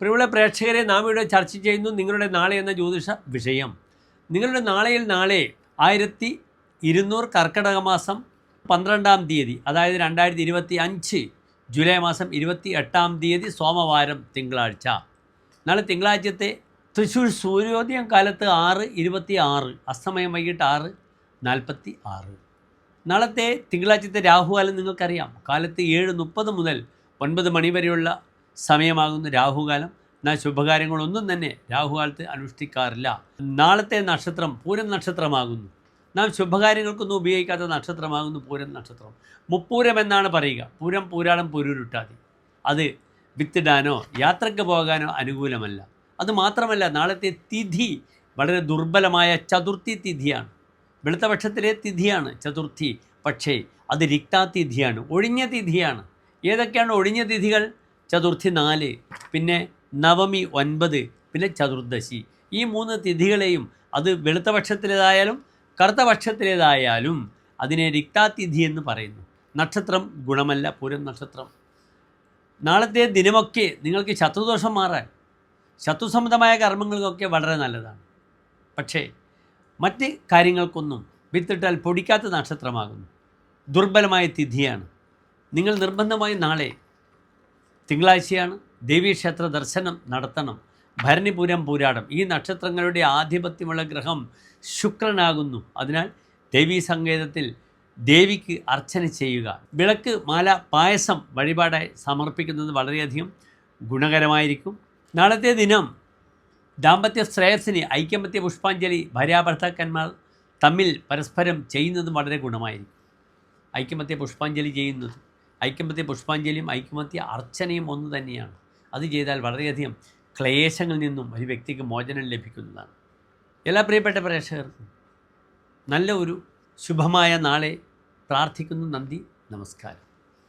പ്രിയമുള്ള പ്രേക്ഷകരെ നാം ഇവിടെ ചർച്ച ചെയ്യുന്നു നിങ്ങളുടെ നാളെ എന്ന ജ്യോതിഷ വിഷയം. നിങ്ങളുടെ നാളെയിൽ നാളെ ആയിരത്തി ഇരുന്നൂറ് കർക്കിടക മാസം പന്ത്രണ്ടാം തീയതി അതായത് രണ്ടായിരത്തി ഇരുപത്തി അഞ്ച് ജൂലൈ മാസം ഇരുപത്തി എട്ടാം തീയതി സോമവാരം തിങ്കളാഴ്ച. നാളെ തിങ്കളാഴ്ചത്തെ തൃശ്ശൂർ സൂര്യോദയം കാലത്ത് ആറ് ഇരുപത്തി ആറ് അസ്തമയം വൈകിട്ട് ആറ് നാൽപ്പത്തി ആറ് നാളത്തെ തിങ്കളാഴ്ചത്തെ രാഹുകാലം നിങ്ങൾക്കറിയാം. കാലത്ത് ഏഴ് മുപ്പത് മുതൽ ഒൻപത് മണി വരെയുള്ള സമയമാകുന്ന രാഹുകാലം. എന്നാൽ ശുഭകാര്യങ്ങളൊന്നും തന്നെ രാഹുകാലത്ത് അനുഷ്ഠിക്കാറില്ല. നാളത്തെ നക്ഷത്രം പൂരം നക്ഷത്രമാകുന്നു. നാം ശുഭകാര്യങ്ങൾക്കൊന്നും ഉപയോഗിക്കാത്ത നക്ഷത്രമാകുന്നു പൂരം നക്ഷത്രം. മുപ്പൂരം എന്നാണ് പറയുക. പൂരം പൂരാടം പൊരുരുട്ടാതി. അത് വിത്തിടാനോ യാത്രയ്ക്ക് പോകാനോ അനുകൂലമല്ല. അതുമാത്രമല്ല നാളത്തെ തിഥി വളരെ ദുർബലമായ ചതുർത്ഥി തിഥിയാണ്. വെളുത്തപക്ഷത്തിലെ തിഥിയാണ് ചതുർത്ഥി. പക്ഷേ അത് രിക്താതിഥിയാണ്. ഒഴിഞ്ഞ തിഥിയാണ്. ഏതൊക്കെയാണ് ഒഴിഞ്ഞ തിഥികൾ? ചതുർത്ഥി നാല് പിന്നെ നവമി ഒൻപത് പിന്നെ ചതുർദശി. ഈ മൂന്ന് തിഥികളെയും അത് വെളുത്ത പക്ഷത്തിലേതായാലും കറുത്ത പക്ഷത്തിലേതായാലും അതിനെ രിക്താതിഥി എന്ന് പറയുന്നു. നക്ഷത്രം ഗുണമല്ല പൂരം നക്ഷത്രം. നാളത്തെ ദിനമൊക്കെ നിങ്ങൾക്ക് ശത്രുദോഷം മാറാൻ ശത്രുസംബന്ധമായ കർമ്മങ്ങൾക്കൊക്കെ വളരെ നല്ലതാണ്. പക്ഷേ മറ്റ് കാര്യങ്ങൾക്കൊന്നും വിത്തിട്ടാൽ പൊടിക്കാത്ത നക്ഷത്രമാകുന്നു. ദുർബലമായ തിഥിയാണ്. നിങ്ങൾ നിർബന്ധമായി നാളെ തിങ്കളാഴ്ചയാണ് ദേവീക്ഷേത്ര ദർശനം നടത്തണം. ഭരണിപുരം പൂരാടം. ഈ നക്ഷത്രങ്ങളുടെ ആധിപത്യമുള്ള ഗ്രഹം ശുക്രനാകുന്നു. അതിനാൽ ദേവീ സങ്കേതത്തിൽ ദേവിക്ക് അർച്ചന ചെയ്യുക. വിളക്ക് മാല പായസം വഴിപാടായി സമർപ്പിക്കുന്നത് വളരെയധികം ഗുണകരമായിരിക്കും. നാളത്തെ ദിനം ദാമ്പത്യ ശ്രേയസ്സിന് ഐക്യമത്യ പുഷ്പാഞ്ജലി ഭാര്യാഭർത്താക്കന്മാർ തമ്മിൽ പരസ്പരം ചെയ്യുന്നതും വളരെ ഗുണമായിരിക്കും. ഐക്യമത്യ പുഷ്പാഞ്ജലി ചെയ്യുന്നത്. ഐക്യമത്യ പുഷ്പാഞ്ജലിയും ഐക്യമത്യ അർച്ചനയും ഒന്ന് തന്നെയാണ്. അത് ചെയ്താൽ വളരെയധികം ക്ലേശങ്ങളിൽ നിന്നും ഒരു വ്യക്തിക്ക് മോചനം ലഭിക്കുന്നതാണ്. എല്ലാ പ്രിയപ്പെട്ട പ്രേക്ഷകർക്കും നല്ല ഒരു ശുഭമായ നാളെ പ്രാർത്ഥിക്കുന്നു. നന്ദി നമസ്കാരം.